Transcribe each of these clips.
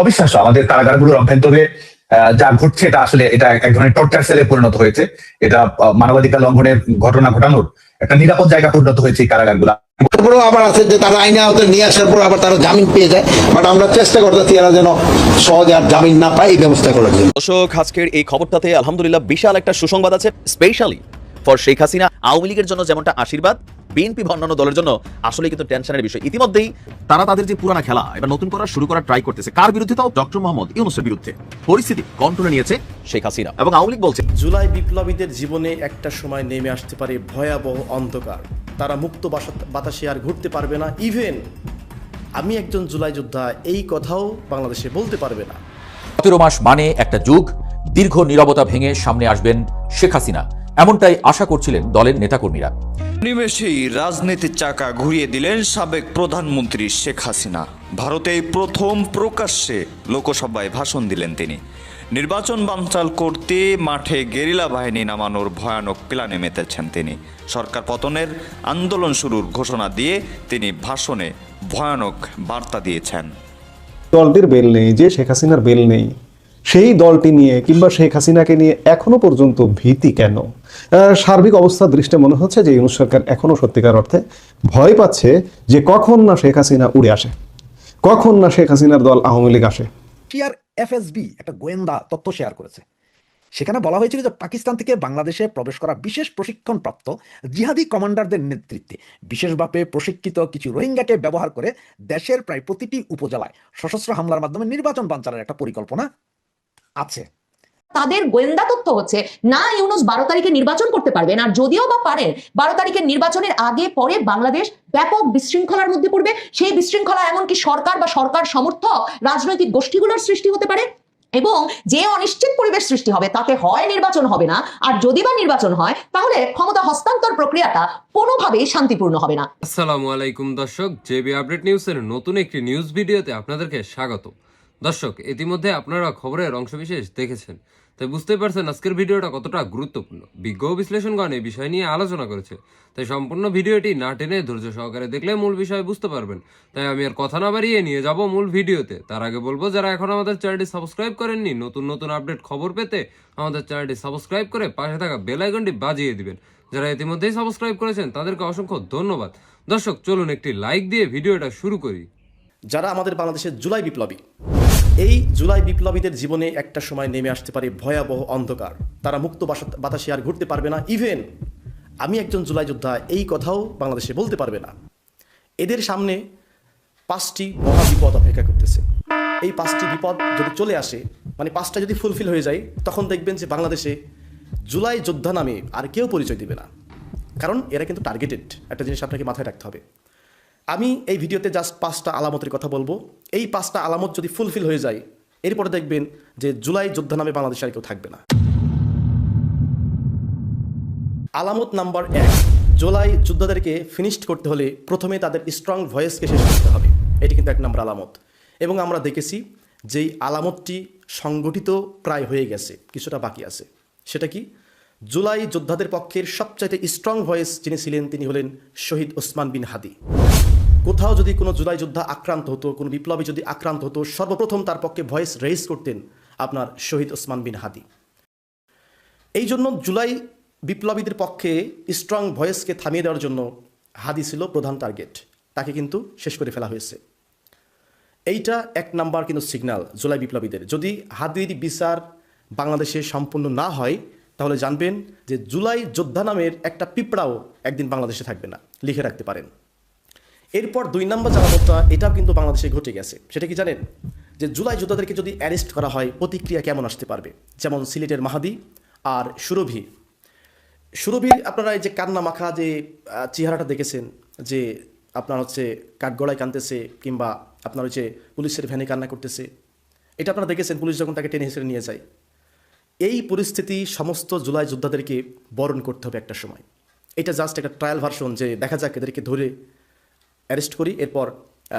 অবিশ্বাস্য আমাদের কারাগারগুলোর অভ্যন্তরে যা ঘটছে এটা আসলে এটা এক ধরনের টর্চার সেলে পরিণত হয়েছে। এটা মানবাধিকার লঙ্ঘনের ঘটনা ঘটানোর একটা নিরাপদ জায়গা পরিণত হয়েছে এই কারাগারগুলো। তারপরেও আবার আছে যে তারা আইনে আওতায় নিয়ে আসার পর আবার তারা জামিন পেয়ে যায় বাট আমরা চেষ্টা করতেছি এরা যেন সহজে আর জামিন না পায় এই ব্যবস্থা করার জন্য। দর্শক আজকের এই খবরটাতে আলহামদুলিল্লাহ বিশাল একটা সুসংবাদ আছে স্পেশালি ফর শেখ হাসিনা। আওয়ামী লীগের জন্য যেমনটা আশীর্বাদ বিএনপি বা অন্যান্য দলের জন্য আসলে কিন্তু টেনশনের বিষয়। ইতিমধ্যেই তারা তাদের যে পুরানা খেলা এবার নতুন করা শুরু করার ট্রাই করতেছে। কার বিরুদ্ধে তাও ডক্টর মোহাম্মদ ইউনুসের বিরুদ্ধে। পরিস্থিতি কন্ট্রোলে নিয়েছে শেখ হাসিনা। এবং আওয়ামী লীগ বলছে জুলাই বিপ্লবীদের জীবনে একটা সময় নেমে আসতে পারে ভয়াবহ অন্ধকার। তারা মুক্ত বাসা- বাতাসে আর ঘুরতে পারবে না। ইভেন আমি একজন জুলাই যোদ্ধা এই কথাও বাংলাদেশে বলতে পারবে না। সতেরো মাস মানে একটা যুগ। দীর্ঘ নীরবতা ভেঙে সামনে আসবেন শেখ হাসিনা। এমনটাই আশা করছিলেন দলের নেতাকর্মীরা। নিমেষেই রাজনীতির চাকা ঘুরিয়ে দিলেন সাবেক প্রধানমন্ত্রী শেখ হাসিনা। ভারতে প্রথম প্রকাশ্যে লোকসভায় ভাষণ দিলেন তিনি। নির্বাচন বানচাল করতে মাঠে গেরিলা বাহিনী নামানোর ভয়ানক প্ল্যানে মেতেছেন তিনি। সরকার পতনের আন্দোলন শুরুর ঘোষণা দিয়ে তিনি ভাষণে ভয়ানক বার্তা দিয়েছেন। দলটির বেল নেই যে শেখ হাসিনার বেল নেই সেই দলটি নিয়ে কিংবা শেখ হাসিনাকে নিয়ে এখনও পর্যন্ত ভীতি কেন? সার্বিক অবস্থা দৃষ্টে মনে হচ্ছে যে ইউনুস সরকার এখনও সত্যিকার অর্থে ভয় পাচ্ছে যে কখন না শেখ হাসিনা উড়ে আসে, কখন না শেখ হাসিনার দল আওয়ামী লীগ আসে। রাশিয়ার এফএসবি একটা গোয়েন্দা তথ্য শেয়ার করেছে। সেখানে বলা হয়েছিল যে পাকিস্তান থেকে বাংলাদেশে প্রবেশ করা বিশেষ প্রশিক্ষণপ্রাপ্ত জিহাদি কমান্ডারদের নেতৃত্বে বিশেষভাবে প্রশিক্ষিত কিছু রোহিঙ্গাকে ব্যবহার করে দেশের প্রায় প্রতিটি উপজেলায় সশস্ত্র হামলার মাধ্যমে নির্বাচন বানচালের একটা পরিকল্পনা আছে। তাদের গোয়েন্দা তথ্য হচ্ছে না ইউনুস বারো তারিখে নির্বাচন করতে পারবেন আর যদিও বা পারেন বারো তারিখের নির্বাচনের আগে পরে বাংলাদেশ ব্যাপক বিশৃঙ্খলার মধ্যে পড়বে। সেই বিশৃঙ্খলা এমনকি সরকার বা সরকার সমর্থক রাজনৈতিক গোষ্ঠীগুলোর সৃষ্টি হতে পারে এবং যে অনিশ্চিত পরিবেশ সৃষ্টি হবে তাতে হয় নির্বাচন হবে না আর যদি বা নির্বাচন হয় তাহলে ক্ষমতা হস্তান্তর প্রক্রিয়াটা কোনোভাবেই শান্তিপূর্ণ হবে না। আসসালামু আলাইকুম দর্শক জেবি আপডেট নিউজের নতুন একটি নিউজ ভিডিওতে আপনাদেরকে স্বাগত দর্শক, ইতিমধ্যে আপনারা খবরের অংশবিশেষ দেখেছেন। তাই বুঝতেই পারছেন আজকের ভিডিওটা কতটা গুরুত্বপূর্ণ। বিজ্ঞ বিশ্লেষণগণ এই বিষয় নিয়ে আলোচনা করেছে। তাই সম্পূর্ণ ভিডিওটি না টেনে ধৈর্য সহকারে দেখলে মূল বিষয় বুঝতে পারবেন। তাই আমি আর কথা না বাড়িয়ে নিয়ে যাব মূল ভিডিওতে। তার আগে বলব, যারা এখন আমাদের চ্যানেলটি সাবস্ক্রাইব করেননি, নতুন নতুন আপডেট খবর পেতে আমাদের চ্যানেলটি সাবস্ক্রাইব করে পাশে থাকা বেল আইকনটি বাজিয়ে দিবেন। যারা ইতিমধ্যেই সাবস্ক্রাইব করেছেন, তাদেরকে অসংখ্য ধন্যবাদ। দর্শক, চলুন একটি লাইক দিয়ে ভিডিওটা শুরু করি। যারা আমাদের বাংলাদেশের জুলাই বিপ্লবী এই জুলাই বিপ্লবীদের জীবনে একটা সময় নেমে আসতে পারে ভয়াবহ অন্ধকার। তারা মুক্ত বাতাসে আর ঘুরতে পারবে না। ইভেন আমি একজন জুলাই যোদ্ধা, এই কথাও বাংলাদেশে বলতে পারবে না। এদের সামনে পাঁচটি মহা বিপদ অপেক্ষা করতেছে। এই পাঁচটি বিপদ যদি চলে আসে মানে পাঁচটা যদি ফুলফিল হয়ে যায়, তখন দেখবেন যে বাংলাদেশে জুলাই যোদ্ধা নামে আর কেউ পরিচয় দিবে না। কারণ এরা কিন্তু টার্গেটেড একটা জিনিস আপনাকে মাথায় রাখতে হবে। আমি এই ভিডিওতে জাস্ট পাঁচটা আলামতের কথা বলব। এই পাঁচটা আলামত যদি ফুলফিল হয়ে যায়, এরপরে দেখবেন যে জুলাই যোদ্ধা নামে বাংলাদেশে আর কেউ থাকবে না। আলামত নাম্বার এক, জুলাই যোদ্ধাদেরকে ফিনিশড করতে হলে প্রথমে তাদের স্ট্রং ভয়েসকে শেষ করতে হবে। এটি কিন্তু এক নম্বর আলামত। এবং আমরা দেখেছি যেই আলামতটি সংগঠিত প্রায় হয়ে গেছে, কিছুটা বাকি আছে। সেটা কি? জুলাই যোদ্ধাদের পক্ষের সবচাইতে স্ট্রং ভয়েস যিনি ছিলেন, তিনি হলেন শহীদ ওসমান বিন হাদি। কোথাও যদি কোনো জুলাই যোদ্ধা আক্রান্ত হতো, কোনো বিপ্লবী যদি আক্রান্ত হতো, সর্বপ্রথম তার পক্ষে ভয়েস রেজ করতেন আপনার শহীদ ওসমান বিন হাদি। এই জন্য জুলাই বিপ্লবীদের পক্ষে স্ট্রং ভয়েসকে থামিয়ে দেওয়ার জন্য হাদি ছিল প্রধান টার্গেট তাকে কিন্তু শেষ করে ফেলা হয়েছে। এইটা এক নাম্বার কিন্তু সিগন্যাল জুলাই বিপ্লবীদের। যদি হাদির বিচার বাংলাদেশে সম্পূর্ণ না হয়, তাহলে জানবেন যে জুলাই যোদ্ধা নামের একটা পিঁপড়াও একদিন বাংলাদেশে থাকবে না। লিখে রাখতে পারেন। এরপর দুই নম্বর জানাবতটা এটাও কিন্তু বাংলাদেশে ঘটে গেছে। সেটা কি জানেন? যে জুলাই যোদ্ধাদেরকে যদি অ্যারেস্ট করা হয়, প্রতিক্রিয়া কেমন আসতে পারবে? যেমন সিলেটের মাহাদি আর সুরভি। সুরভির আপনারা এই যে কান্না মাখা যে চেহারাটা দেখেছেন, যে আপনার হচ্ছে কাঠগড়ায় কানতেছে কিংবা আপনার হচ্ছে পুলিশের ভ্যানে কান্না করতেছে, এটা আপনারা দেখেছেন? পুলিশ যখন তাকে টেনে হিসেবে নিয়ে যায়। এই পরিস্থিতি সমস্ত জুলাই যোদ্ধাদেরকে বরণ করতে হবে একটা সময়। এটা জাস্ট একটা ট্রায়াল ভার্সন যে দেখা যাক এদেরকে ধরে অ্যারেস্ট করি, এরপর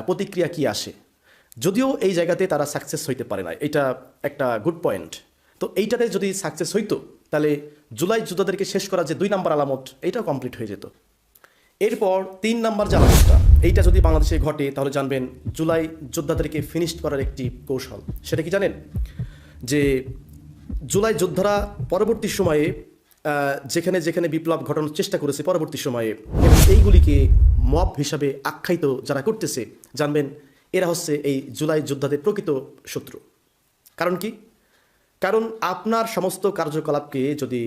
প্রতিক্রিয়া কি আসে? যদিও এই জায়গাতে তারা সাকসেস হইতে পারে না এটা একটা গুড পয়েন্ট তো এইটাতে যদি সাকসেস হইতো, তাহলে জুলাই যোদ্ধাদেরকে শেষ করা যে দুই নাম্বার আলামত, এটাও কমপ্লিট হয়ে যেত। এরপর তিন নাম্বার যে আলামতটা, এইটা যদি বাংলাদেশে ঘটে, তাহলে জানবেন জুলাই যোদ্ধাদেরকে ফিনিশড করার একটি কৌশল। সেটা কি জানেন? যে জুলাই যোদ্ধারা পরবর্তী সময়ে যেখানে যেখানে বিপ্লব ঘটানোর চেষ্টা করেছে পরবর্তী সময়ে। এইগুলিকে মব হিসাবে আখ্যায়িত যারা করতেছে, জানবেন, এরা হচ্ছে এই জুলাই যোদ্ধাদের প্রকৃত শত্রু। কারণ কি? কারণ আপনার সমস্ত কার্যকলাপকে যদি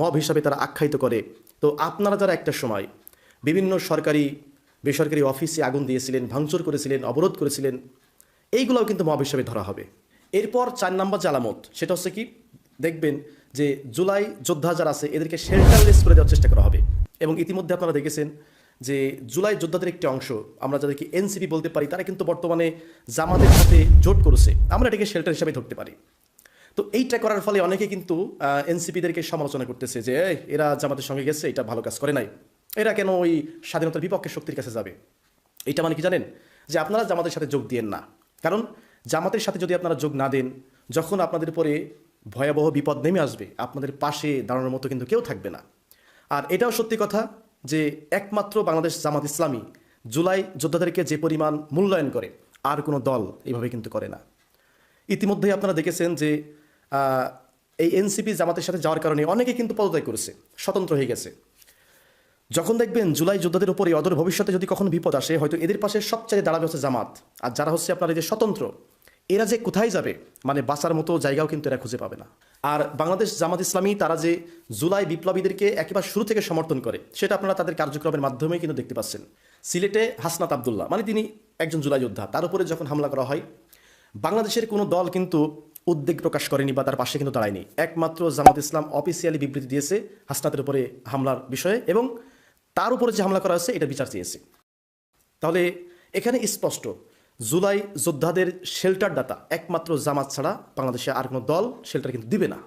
মব হিসাবে তারা আখ্যায়িত করে, তো আপনারা যারা একটা সময় বিভিন্ন সরকারি, বেসরকারি অফিসে আগুন দিয়েছিলেন, ভাঙচুর করেছিলেন, অবরোধ করেছিলেন, এইগুলোও কিন্তু মব হিসাবে ধরা হবে। এরপর চার নাম্বার যে আলামত, সেটা হচ্ছে কি? দেখবেন যে জুলাই যোদ্ধা যারা আছে, এদেরকে শেল্টারলেস করে দেওয়ার চেষ্টা করা হবে। এবং ইতিমধ্যে আপনারা দেখেছেন যে জুলাই যোদ্ধাদের একটি অংশ, আমরা যাদেরকে এনসিপি বলতে পারি, তারা কিন্তু বর্তমানে জামাতের সাথে জোট করেছে। আমরা এটাকে শেল্টার হিসাবে ধরতে পারি। তো এইটা করার ফলে অনেকে কিন্তু এনসিপিদেরকে সমালোচনা করতেছে যে এরা জামাতের সঙ্গে গেছে, এটা ভালো কাজ করে নাই। এরা কেন ওই স্বাধীনতার বিপক্ষে শক্তির কাছে যাবে? এটা মানে কি জানেন? যে আপনারা জামাতের সাথে যোগ দিয়েন না। কারণ জামাতের সাথে যদি আপনারা যোগ না দেন, যখন আপনাদের পরে ভয়াবহ বিপদ নেমে আসবে, আপনাদের পাশে দাঁড়ানোর মতো কিন্তু কেউ থাকবে না। আর এটাও সত্যি কথা যে একমাত্র বাংলাদেশ জামাত ইসলামী জুলাই যোদ্ধাদেরকে যে পরিমাণ মূল্যায়ন করে, আর কোনো দল এইভাবে কিন্তু করে না। ইতিমধ্যেই আপনারা দেখেছেন যে এই এনসিপি জামাতের সাথে যাওয়ার কারণে অনেকে কিন্তু পদত্যাগ করেছে, স্বতন্ত্র হয়ে গেছে। যখন দেখবেন জুলাই যোদ্ধাদের উপরে অদূর ভবিষ্যতে যদি কখনো বিপদ আসে, হয়তো এদের পাশে সবচেয়ে দাঁড়াবে হচ্ছে জামাত। আর যারা হচ্ছে আপনার এই যে স্বতন্ত্র এরা যে কোথায় যাবে মানে বাঁচার মতো জায়গাও কিন্তু এরা খুঁজে পাবে না। আর বাংলাদেশ জামাত ইসলামী তারা যে জুলাই বিপ্লবীদেরকে একেবারে শুরু থেকে সমর্থন করে, সেটা আপনারা তাদের কার্যক্রমের মাধ্যমেই কিন্তু দেখতে পাচ্ছেন। সিলেটে হাসনাত আবদুল্লাহ মানে তিনি একজন জুলাই যোদ্ধা, তার উপরে যখন হামলা করা হয়, বাংলাদেশের কোনো দল কিন্তু উদ্বেগ প্রকাশ করেনি বা তার পাশে কিন্তু দাঁড়ায়নি। একমাত্র জামাত ইসলাম অফিসিয়ালি বিবৃতি দিয়েছে হাসনাতের উপরে হামলার বিষয়ে এবং তার উপরে যে হামলা করা হয়েছে, এটা বিচার চেয়েছে। তাহলে এখানে স্পষ্ট জুলাই যোদ্ধাদের শেল্টার দাতা একমাত্র জামাত ছাড়া বাংলাদেশে আর কোনো দল শেল্টার কিন্তু দিবে না।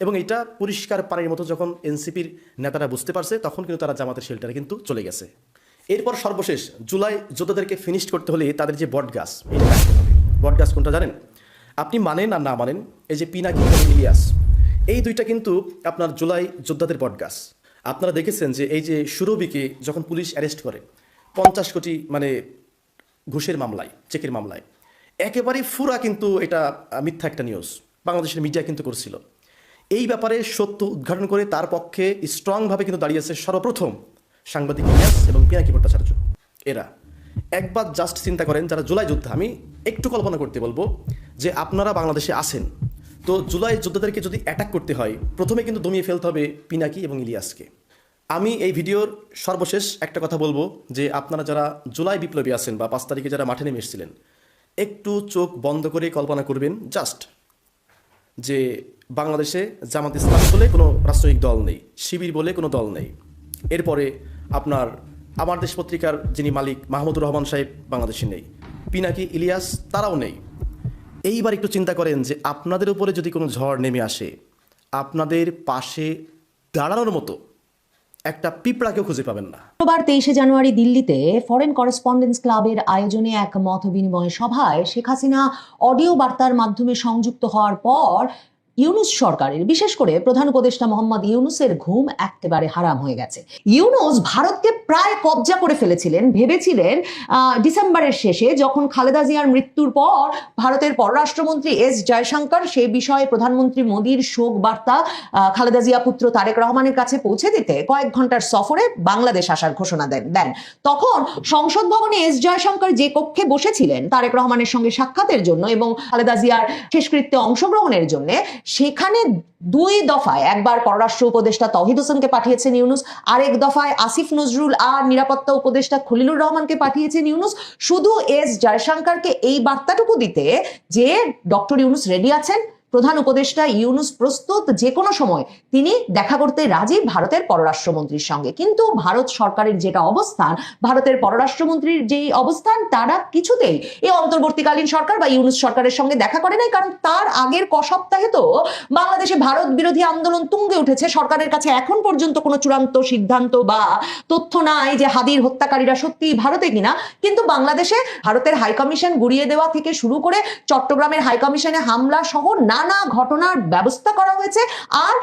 এবং এটা পরিষ্কার পানির মতো যখন এনসিপির নেতারা বুঝতে পারছে, তখন কিন্তু তারা জামাতের শেল্টারে কিন্তু চলে গেছে। এরপর সর্বশেষ, জুলাই যোদ্ধাদেরকে ফিনিশ করতে হলে তাদের যে বট গাছ, এটা কাটতে হবে। বট গাছ কোনটা জানেন? আপনি মানেন আর না মানেন, এই যে পিনাকি ইলিয়াস, এই দুইটা কিন্তু আপনার জুলাই যোদ্ধাদের বট গাছ। আপনারা দেখেছেন যে এই যে সুরবিকে যখন পুলিশ অ্যারেস্ট করে, পঞ্চাশ কোটি মানে ঘুষের মামলায়, চেকের মামলায়। একেবারেই ফুরা কিন্তু এটা মিথ্যা একটা নিউজ বাংলাদেশের মিডিয়া কিন্তু করছিল। এই ব্যাপারে সত্য উদ্ঘাটন করে তার পক্ষে স্ট্রংভাবে কিন্তু দাঁড়িয়েছে সর্বপ্রথম সাংবাদিক এবং পিনাকি ভট্টাচার্য। এরা একবার জাস্ট চিন্তা করেন, যারা জুলাই যোদ্ধা, আমি একটু কল্পনা করতে বলব যে আপনারা বাংলাদেশে আছেন, তো জুলাই যোদ্ধাদেরকে যদি অ্যাটাক করতে হয়, প্রথমে কিন্তু দমিয়ে ফেলতে হবে পিনাকি এবং ইলিয়াসকে। আমি এই ভিডিওর সর্বশেষ একটা কথা বলব যে আপনারা যারা জুলাই বিপ্লবী আছেন বা পাঁচ তারিখে যারা মাঠে নেমে এসেছিলেন, একটু চোখ বন্ধ করে কল্পনা করবেন জাস্ট যে বাংলাদেশে জামাত ইসলাম বলে কোনো রাষ্ট্রীয় দল নেই, শিবির বলে কোনো দল নেই। এরপরে আপনার আমার দেশ পত্রিকার যিনি মালিক মাহমুদুর রহমান সাহেব বাংলাদেশে নেই পিনাকি ইলিয়াস তারাও নেই। এইবার একটু চিন্তা করেন যে আপনাদের উপরে যদি কোনো ঝড় নেমে আসে, আপনাদের পাশে দাঁড়ানোর মতো একটা পিঁপড়াকেও খুঁজে পাবেন না। শুক্রবার তেইশে জানুয়ারি দিল্লিতে ফরেন করেসপন্ডেন্স ক্লাবের আয়োজনে এক মত বিনিময় সভায় শেখ হাসিনা অডিও বার্তার মাধ্যমে সংযুক্ত হওয়ার পর ইউনুস সরকারের, বিশেষ করে প্রধান উপদেষ্টা মোহাম্মদ ইউনুসের ঘুম একেবারে হারাম হয়ে গেছে। ইউনুস ভারতকে প্রায় কবজা করে ফেলেছিলেন, ভেবেছিলেন ডিসেম্বরের শেষে যখন খালেদা জিয়ার মৃত্যুর পর ভারতের পররাষ্ট্রমন্ত্রী এস জয়শঙ্কর সে বিষয়ে প্রধানমন্ত্রী মোদীর শোক বার্তা খালেদা জিয়া পুত্র তারেক রহমানের কাছে পৌঁছে দিতে কয়েক ঘণ্টার সফরে বাংলাদেশ আসার ঘোষণা দেন দেন। তখন সংসদ ভবনে এস জয়শঙ্কর যে কক্ষে বসেছিলেন তারেক রহমানের সঙ্গে সাক্ষাতের জন্য এবং খালেদা জিয়ার শেষকৃত্যে অংশগ্রহণের জন্য সেখানে দুই দফায়, একবার পররাষ্ট্র উপদেষ্টা তহিদ হোসেনকে পাঠিয়েছেন ইউনুস আরেক দফায় আসিফ নজরুল আর নিরাপত্তা উপদেষ্টা খলিলুর রহমানকে পাঠিয়েছেন ইউনুস শুধু এস জয়শঙ্করকে এই বার্তাটুকু দিতে যে ডক্টর ইউনুস রেডি আছেন প্রধান উপদেষ্টা ইউনুস প্রস্তুত যে কোনো সময় তিনি দেখা করতে রাজি ভারতের পররাষ্ট্রমন্ত্রীর সঙ্গে। কিন্তু ভারত সরকারের যেটা অবস্থান, ভারতের পররাষ্ট্রমন্ত্রীর যেই অবস্থান, তারা কিছুতেই এই অন্তর্বর্তীকালীন সরকার বা ইউনুস সরকারের সঙ্গে দেখা করে নাই। কারণ তার আগের ক সপ্তাহে তো বাংলাদেশে ভারত বিরোধী আন্দোলন তুঙ্গে উঠেছে। সরকারের কাছে এখন পর্যন্ত কোনো চূড়ান্ত সিদ্ধান্ত বা তথ্য নাই যে হাদির হত্যাকারীরা সত্যি ভারতে কিনা। কিন্তু বাংলাদেশে ভারতের হাইকমিশন গুড়িয়ে দেওয়া থেকে শুরু করে চট্টগ্রামের হাইকমিশনে হামলা সহ না নানা ঘটনার ব্যবস্থা করা হয়েছে। আর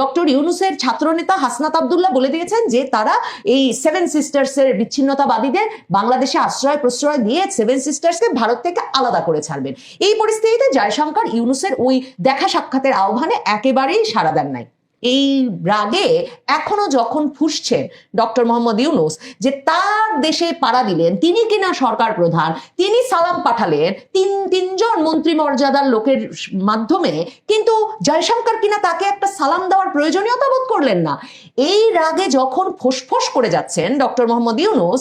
ডক্টর ইউনুসের ছাত্রনেতা হাসনাত আবদুল্লাহ বলে দিয়েছেন যে তারা এই সেভেন সিস্টার্সের বিচ্ছিন্নতাবাদীদের বাংলাদেশে আশ্রয় প্রশ্রয় দিয়ে সেভেন সিস্টার্সকে ভারত থেকে আলাদা করে ছাড়বেন। এই পরিস্থিতিতে জয়শঙ্কর ইউনুসের ওই দেখা সাক্ষাতের আহ্বানে একেবারেই সাড়া দেন নাই। এই রাগে এখনও যখন ফুসছেন ডক্টর মোহাম্মদ ইউনুস যে তার দেশে পাড়া দিলেন, তিনি কিনা সরকার প্রধান, তিনি সালাম পাঠালেন তিন, তিনজন মন্ত্রী মর্যাদার লোকের মাধ্যমে, কিন্তু জয়শঙ্কর কিনা তাকে একটা সালাম দেওয়ার প্রয়োজনীয়তা বোধ করলেন না। এই রাগে যখন ফোসফোস করে যাচ্ছেন ডক্টর মোহাম্মদ ইউনুস,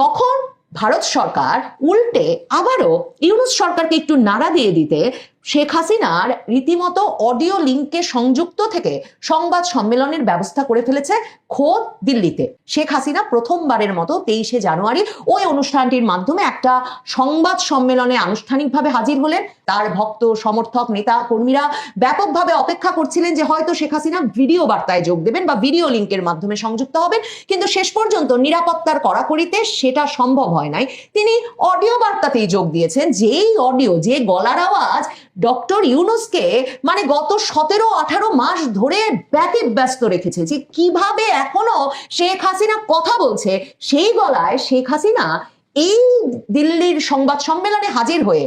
তখন ভারত সরকার উল্টে আবারও ইউনুস সরকারকে একটু নাড়া দিয়ে দিতে শেখ হাসিনার রীতিমতো অডিও লিঙ্কে সংযুক্ত থেকে সংবাদ সম্মেলনের ব্যবস্থা করে ফেলেছে খোদ দিল্লিতে। শেখ হাসিনা প্রথমবারের মতো তেইশে জানুয়ারি ওই অনুষ্ঠানটির মাধ্যমে একটা সংবাদ সম্মেলনে আনুষ্ঠানিকভাবে হাজির হলেন। তার ভক্ত, সমর্থক, নেতা, কর্মীরা ব্যাপকভাবে অপেক্ষা করছিলেন যে হয়তো শেখ হাসিনা ভিডিও বার্তায় যোগ দেবেন বা ভিডিও লিঙ্কের মাধ্যমে সংযুক্ত হবেন। কিন্তু শেষ পর্যন্ত নিরাপত্তার কড়াকড়িতে সেটা সম্ভব হয় নাই। তিনি অডিও বার্তাতেই যোগ দিয়েছেন। যেই অডিও, যে গলার আওয়াজ ডক্টর ইউনুসকে মানে গত সতেরো, আঠারো মাস ধরে ব্যতিব্যস্ত রেখেছে যে কীভাবে এখনও শেখ হাসিনা কথা বলছে, সেই গলায় শেখ হাসিনা এই দিল্লির সংবাদ সম্মেলনে হাজির হয়ে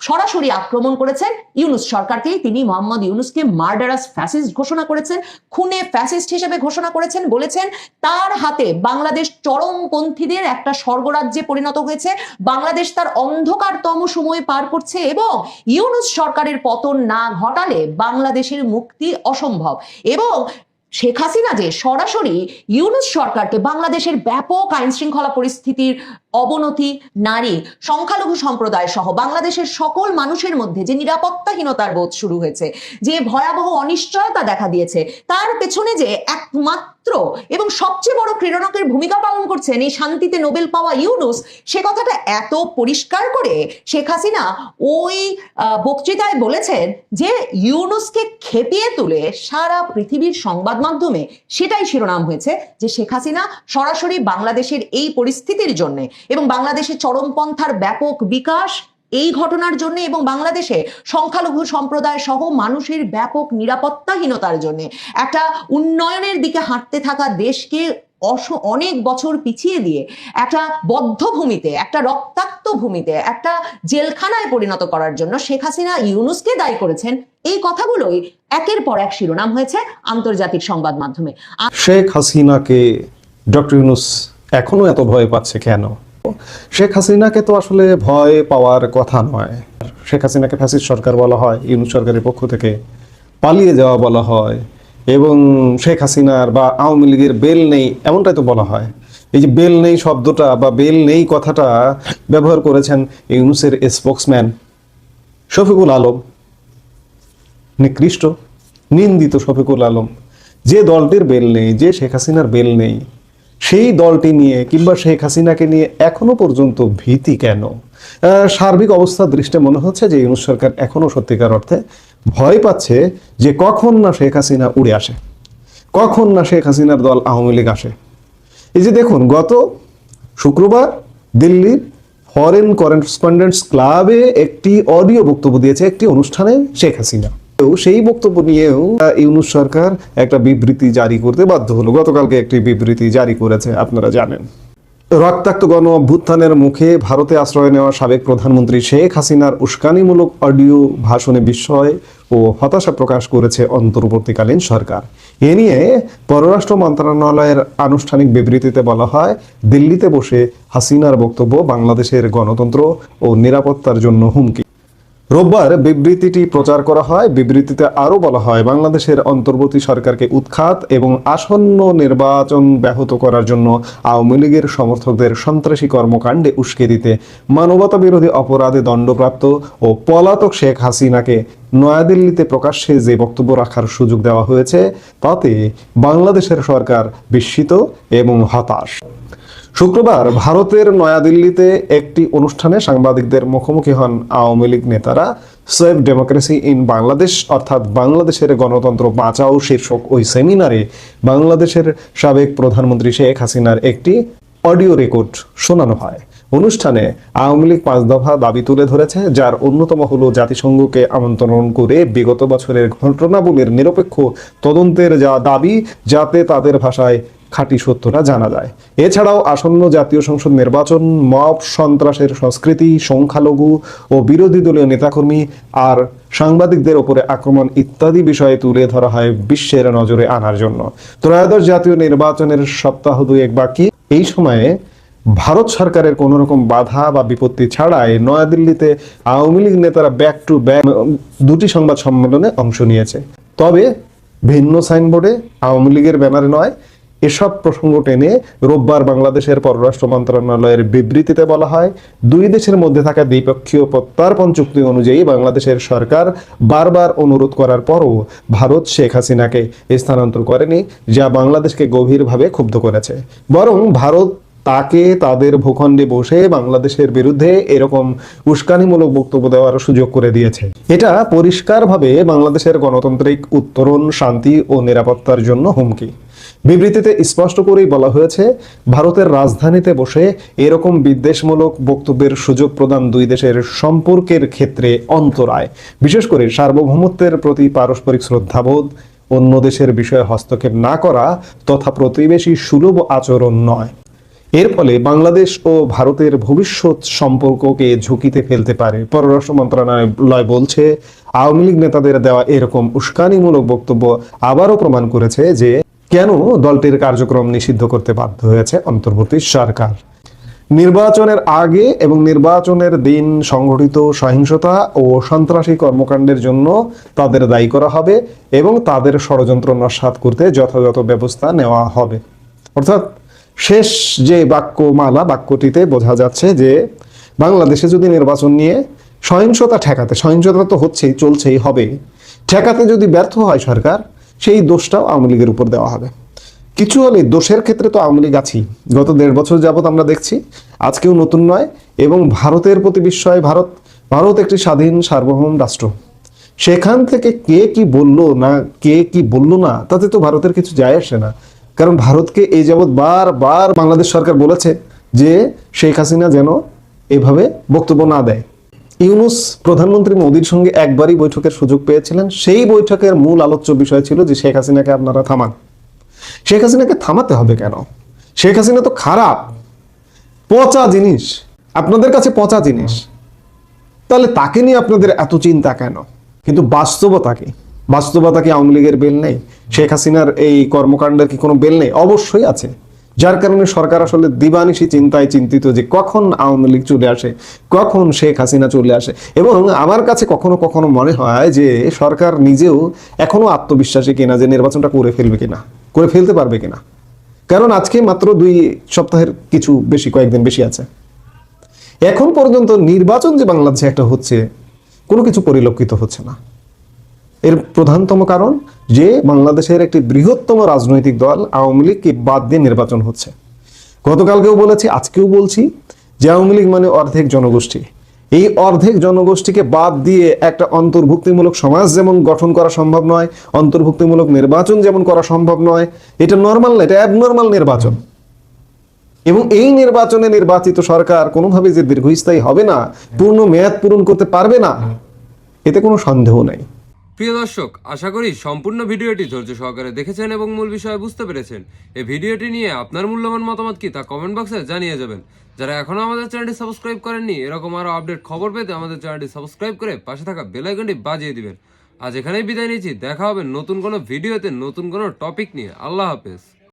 সরাসরি আক্রমণ করেছেন ইউনুস সরকারকেই। তিনি মোহাম্মদ ইউনুসকে মার্ডারাস ফ্যাসিস্ট ঘোষণা করেছেন, খুনে ফ্যাসিস্ট হিসেবে ঘোষণা করেছেন, বলেছেন তার হাতে বাংলাদেশ চরমপন্থীদের একটা স্বর্গরাজ্যে পরিণত হয়েছে। বাংলাদেশ তার অন্ধকারতম সময় পার করছে এবং ইউনুস সরকারের পতন না ঘটালে বাংলাদেশের মুক্তি অসম্ভব। এবং শেখ হাসিনা যে সরাসরি ইউনুস সরকারকে বাংলাদেশের ব্যাপক আইন শৃঙ্খলা পরিস্থিতির অবনতি, নারী, সংখ্যালঘু সম্প্রদায় সহ বাংলাদেশের সকল মানুষের মধ্যে যে নিরাপত্তাহীনতার বোধ শুরু হয়েছে, যে ভয়াবহ অনিশ্চয়তা দেখা দিয়েছে, তার পেছনে যে একমাত্র এবং সবচেয়ে বড় ক্রীড়নকের ভূমিকা পালন করছেন এই শান্তিতে নোবেল পাওয়া ইউনুস, সে কথাটা এত পরিষ্কার করে শেখ হাসিনা ওই বক্তৃতায় বলেছেন যে ইউনুসকে খেপিয়ে তুলে সারা পৃথিবীর সংবাদ মাধ্যমে সেটাই শিরোনাম হয়েছে যে শেখ হাসিনা সরাসরি বাংলাদেশের এই পরিস্থিতির জন্য এবং বাংলাদেশের চরমপন্থার ব্যাপক বিকাশ এই ঘটনার জন্য এবং বাংলাদেশে সংখ্যালঘু সম্প্রদায় সহ মানুষের ব্যাপক নিরাপত্তাহীনতার জন্য একটা উন্নয়নের দিকে হাঁটতে থাকা দেশকে অনেক বছর পিছিয়ে দিয়ে একটা বদ্ধ ভূমিতে একটা রক্তাক্ত ভূমিতে, একটা জেলখানায় পরিণত করার জন্য শেখ হাসিনা ইউনুসকে দায়ী করেছেন। এই কথাগুলোই একের পর এক শিরোনাম হয়েছে আন্তর্জাতিক সংবাদ মাধ্যমে। শেখ হাসিনাকে ডক্টর ইউনুস এখনও এত ভয় পাচ্ছে কেন? শেখ হাসিনাকে তো আসলে ভয় পাওয়ার কথা নয়। শেখ হাসিনাকে ফ্যাসিস্ট সরকার বলা হয়, ইউনুস সরকারের পক্ষ থেকে পালিয়ে যাওয়া বলা হয় এবং শেখ হাসিনার বা আওয়ামী লীগের বেল নেই এমনটাই তো বলা হয়। এই যে বেল নেই শব্দটা বা বেল নেই কথাটা ব্যবহার করেছেন ইউনুসের স্পোক্সম্যান শফিকুল আলম। নিকৃষ্ট, নিন্দিত শফিকুল আলম। যে দলটির বেল নেই, যে শেখ হাসিনার বেল নেই সেই দলটি নিয়ে কিংবা শেখ হাসিনাকে নিয়ে এখনও পর্যন্ত ভীতি কেন? সার্বিক অবস্থার দৃষ্টে মনে হচ্ছে যে ইউনুস সরকার এখনও সত্যিকার অর্থে ভয় পাচ্ছে যে কখন না শেখ হাসিনা উড়ে আসে, কখন না শেখ হাসিনার দল আওয়ামী লীগ আসে। এই যে দেখুন, গত শুক্রবার দিল্লির ফরেন করেসপন্ডেন্টস ক্লাবে একটি অডিও বক্তব্য দিয়েছে, একটি অনুষ্ঠানে শেখ হাসিনা। সেই বক্তব্য নিয়েও ইউনুস সরকার একটা বিবৃতি জারি করতে বাধ্য হলো। গতকালকে একটি বিবৃতি জারি করেছে, আপনারা জানেন। রক্তাক্ত গণ অভ্যুত্থানের মুখে ভারতে আশ্রয় নেওয়া সাবেক প্রধানমন্ত্রী শেখ হাসিনার উস্কানিমূলক অডিও ভাষণে বিস্ময় ও হতাশা প্রকাশ করেছে অন্তর্বর্তীকালীন সরকার। এ নিয়ে পররাষ্ট্র মন্ত্রণালয়ের আনুষ্ঠানিক বিবৃতিতে বলা হয়, দিল্লিতে বসে হাসিনার বক্তব্য বাংলাদেশের গণতন্ত্র ও নিরাপত্তার জন্য হুমকি। রোববার বিবৃতিটি প্রচার করা হয়। বিবৃতিতে আরও বলা হয়, বাংলাদেশের অন্তর্বর্তী সরকারকে উৎখাত এবং আসন্ন নির্বাচন ব্যাহত করার জন্য আওয়ামী লীগের সমর্থকদের সন্ত্রাসী কর্মকাণ্ডে উস্কে দিতে মানবতা বিরোধী অপরাধে দণ্ডপ্রাপ্ত ও পলাতক শেখ হাসিনাকে নয়াদিল্লিতে প্রকাশ্যে যে বক্তব্য রাখার সুযোগ দেওয়া হয়েছে, তাতে বাংলাদেশের সরকার বিস্মিত এবং হতাশ। শুক্রবার ভারতের নয়াদিল্লিতে একটি অনুষ্ঠানে সাংবাদিকদের মুখোমুখি হন আওয়ামী লীগ নেতারা। সেভ ডেমোক্রেসি ইন বাংলাদেশ, অর্থাৎ বাংলাদেশের গণতন্ত্র বাঁচাও শীর্ষক ওই সেমিনারে বাংলাদেশের সাবেক প্রধানমন্ত্রী শেখ হাসিনার একটি অডিও রেকর্ড শোনানো হয়। অনুষ্ঠানে আওয়ামী লীগ পাঁচ দফা দাবি তুলে ধরেছে, যার অন্যতম হল জাতিসংঘকে আমন্ত্রণ করে বিগত বছরের ঘটনাবলীর নিরপেক্ষ তদন্তের যা দাবি, যাতে তাদের ভাষায় খাঁটি সত্যটা জানা যায়। এছাড়াও আসন্ন জাতীয় সংসদ নির্বাচন, মব, সন্ত্রাসের সংস্কৃতি, সংখ্যালঘু ও বিরোধী দলীয় নেতাকর্মী আর সাংবাদিকদের ওপরে আক্রমণ ইত্যাদি বিষয়ে তুলে ধরা হয় বিশ্বের নজরে আনার জন্য। ত্রয়োদশ জাতীয় নির্বাচনের সপ্তাহ দুয়েক বাকি। এই সময়ে ভারত সরকারের কোন রকম বাধা বা বিপত্তি ছাড়াই নয়াদিল্লিতে আওয়ামী লীগ নেতারা ব্যাক টু ব্যাক দুটি সংবাদ সম্মেলনে অংশ নিয়েছে। তবে ভিন্ন সাইনবোর্ডে আওয়ামী লীগের ব্যানারে নয় এসব প্রসঙ্গ টেনে রোববার বাংলাদেশের পররাষ্ট্র মন্ত্রণালয়ের বিবৃতিতে বলা হয়, দুই দেশের মধ্যে থাকা দ্বিপক্ষীয় প্রত্যার্পণ চুক্তি অনুযায়ী বাংলাদেশের সরকার বারবার অনুরোধ করার পরও ভারত শেখ হাসিনাকে স্থানান্তর করেনি, যা বাংলাদেশকে গভীরভাবে ক্ষুব্ধ করেছে। বরং ভারত তাকে তাদের ভূখণ্ডে বসে বাংলাদেশের বিরুদ্ধে এরকম উস্কানিমূলক বক্তব্য দেওয়ার সুযোগ করে দিয়েছে। এটা পরিষ্কারভাবে বাংলাদেশের গণতান্ত্রিক উত্তরণ, শান্তি ও নিরাপত্তার জন্য হুমকি। বিবৃতিতে স্পষ্ট করেই বলা হয়েছে, ভারতের রাজধানীতে বসে এরকম বিদ্বেষমূলক বক্তব্যের সুযোগ প্রদান দুই দেশের সম্পর্কের ক্ষেত্রে অন্তরায়। বিশেষ করে সার্বভৌমত্বের প্রতি পারস্পরিক শ্রদ্ধাবোধ, অন্য দেশের বিষয়ে হস্তক্ষেপ না করা তথা প্রতিবেশী সুলভ আচরণ নয়। এর ফলে বাংলাদেশ ও ভারতের ভবিষ্যৎ সম্পর্ককে ঝুঁকিতে ফেলতে পারে। পররাষ্ট্র মন্ত্রণালয় বলছে, আওয়ামী লীগ নেতাদের দেওয়া এরকম উস্কানিমূলক বক্তব্য আবারও প্রমাণ করেছে যে কেন দলটির কার্যক্রম নিষিদ্ধ করতে বাধ্য হয়েছে অন্তর্বর্তী সরকার? নির্বাচনের আগে এবং নির্বাচনের দিন সংঘটিত সহিংসতা ও সন্ত্রাসী কর্মকাণ্ডের জন্য তাদের দায়ী করা হবে এবং তাদের ষড়যন্ত্র নস্বাত করতে যথাযথ ব্যবস্থা নেওয়া হবে। অর্থাৎ শেষ যে বাক্যমালা, বাক্যটিতে বোঝা যাচ্ছে যে বাংলাদেশে যদি নির্বাচন নিয়ে সহিংসতা ঠেকাতে, সহিংসতা তো হচ্ছেই, চলছেই হবে ঠেকাতে যদি ব্যর্থ হয় সরকার সেই দোষটাও আওয়ামী লীগের উপর দেওয়া হবে। কিছু হলে দোষের ক্ষেত্রে তো আওয়ামী লীগ আছেই। গত দেড় বছর যাবৎ আমরা দেখছি, আজকেও নতুন নয় এবং ভারতের প্রতি বিস্ময়, ভারত ভারত একটি স্বাধীন, সার্বভৌম রাষ্ট্র। সেখান থেকে কে কি বলল না, কে কি বলল না, তাতে তো ভারতের কিছু যায় আসে না। কারণ ভারতকে এই যাবৎ বারবার বাংলাদেশ সরকার বলেছে যে শেখ হাসিনা যেন এভাবে বক্তব্য না দেয়। ইউনুস প্রধানমন্ত্রী মোদীর সঙ্গে একবারই বৈঠকের সুযোগ পেয়েছিলেন। সেই বৈঠকের মূল আলোচ্য বিষয় ছিল যে শেখ হাসিনাকে আপনারা থামান। শেখ হাসিনাকে থামাতে হবে কেন? শেখ হাসিনা তো খারাপ। পচা জিনিস। আপনাদের কাছে পচা জিনিস। তাহলে তাকে নিয়ে আপনাদের এত চিন্তা কেন? কিন্তু বাস্তবতা কি? বাস্তবতা কি আওয়ামী লীগের বেল নেই? শেখ হাসিনার এই কর্মকাণ্ডের কি কোনো বেল নেই? অবশ্যই আছে। যার কারণে সরকার আসলে দিবানিশি চিন্তায় চিন্তিত যে কখন আওয়ামী লীগ চলে আসে, কখন শেখ হাসিনা চলে আসে এবং আমার কাছে কখনো কখনো মনে হয় যে সরকার নিজেও এখনও আত্মবিশ্বাসী কিনা যে নির্বাচনটা করে ফেলবে কিনা, করে ফেলতে পারবে কিনা। কারণ আজকে মাত্র দুই সপ্তাহের কিছু বেশি, কয়েকদিন বেশি আছে। এখন পর্যন্ত নির্বাচন যে বাংলাদেশে একটা হচ্ছে, কোনো কিছু পরিলক্ষিত হচ্ছে না। এর প্রধানতম কারণ যে বাংলাদেশের একটি বৃহত্তম রাজনৈতিক দল আওয়ামী লীগকে বাদ দিয়ে নির্বাচন হচ্ছে। গতকালকেও বলেছি, আজকেও বলছি যে আওয়ামী লীগ মানে অর্ধেক জনগোষ্ঠী। এই অর্ধেক জনগোষ্ঠীকে বাদ দিয়ে একটা অন্তর্ভুক্তিমূলক সমাজ যেমন গঠন করা সম্ভব নয়, অন্তর্ভুক্তিমূলক নির্বাচন যেমন করা সম্ভব নয়, এটা নর্মাল না, এটা অ্যাবনর্মাল নির্বাচন। এবং এই নির্বাচনে নির্বাচিত সরকার কোনোভাবে যে দীর্ঘস্থায়ী হবে না, পূর্ণ মেয়াদ পূরণ করতে পারবে না, এতে কোনো সন্দেহ নাই। প্রিয় দর্শক, আশা করি সম্পূর্ণ ভিডিওটি ধৈর্য সহকারে দেখেছেন এবং মূল বিষয়ে বুঝতে পেরেছেন। এই ভিডিওটি নিয়ে আপনার মূল্যবান মতামত কি তা কমেন্ট বক্সে জানিয়ে যাবেন। যারা এখনও আমাদের চ্যানেলটি সাবস্ক্রাইব করেননি, এরকম আরও আপডেট খবর পেতে আমাদের চ্যানেলটি সাবস্ক্রাইব করে পাশে থাকা বেলাইকনটি বাজিয়ে দিবেন। আজ এখানেই বিদায় নিচ্ছি। দেখা হবে নতুন কোনো ভিডিওতে নতুন কোনো টপিক নিয়ে। আল্লাহ হাফেজ।